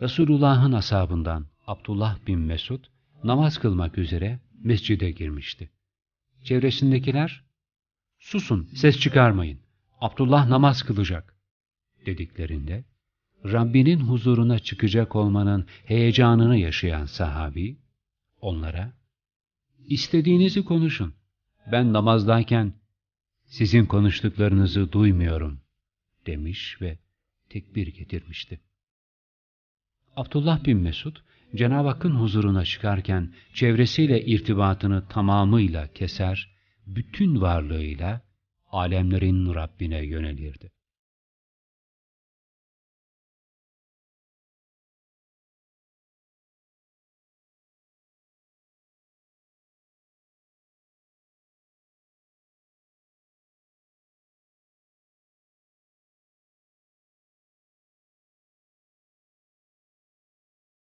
Resulullah'ın ashabından Abdullah bin Mesud namaz kılmak üzere mescide girmişti. Çevresindekiler, susun ses çıkarmayın, Abdullah namaz kılacak dediklerinde, Rabbinin huzuruna çıkacak olmanın heyecanını yaşayan sahabi, onlara, istediğinizi konuşun, ben namazdayken sizin konuştuklarınızı duymuyorum demiş ve tekbir getirmişti. Abdullah bin Mesud, Cenab-ı Hakk'ın huzuruna çıkarken çevresiyle irtibatını tamamıyla keser, bütün varlığıyla alemlerin Rabbine yönelirdi.